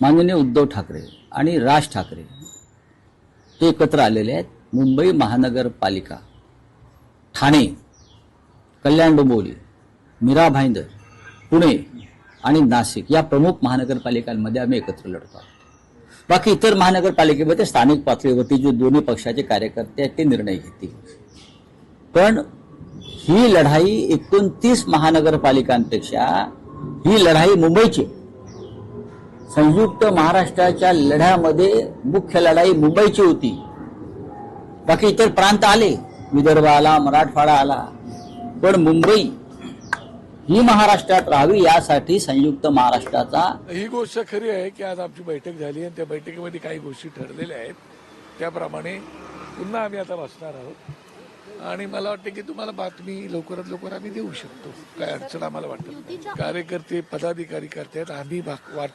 माननीय उद्धव ठाकरे आणि राज ठाकरे ते एकत्र आलेले आहेत मुंबई महानगरपालिका ठाणे कल्याण डोंबोली मीरा भाईंदर पुणे आणि नाशिक या प्रमुख महानगरपालिकांमध्ये आम्ही एकत्र लढतो आहोत. बाकी इतर महानगरपालिकेमध्ये स्थानिक पातळीवरती जे दोन्ही पक्षाचे कार्यकर्ते आहेत ते निर्णय घेतील पण ही लढाई एकोणतीस महानगरपालिकांपेक्षा ही लढाई मुंबईची आहे. संयुक्त महाराष्ट्राच्या लढ्यामध्ये मुख्य लढाई मुंबईची होती. बाकी इतर प्रांत आले. विदर्भ आला मराठवाडा आला. पण मुंबई ही महाराष्ट्रात राहावी यासाठी संयुक्त महाराष्ट्राचा ही गोष्ट खरी आहे की आज आमची बैठक झाली आणि त्या बैठकीमध्ये काही गोष्टी ठरलेल्या आहेत. त्याप्रमाणे पुन्हा आम्ही आता बसणार आहोत. आणि मला वाटतं की तुम्हाला बातमी लवकरात लवकर आम्ही देऊ शकतो. काय अडचण आम्हाला वाटत. कार्यकर्ते पदाधिकारी करतायत. आम्ही भा- वाट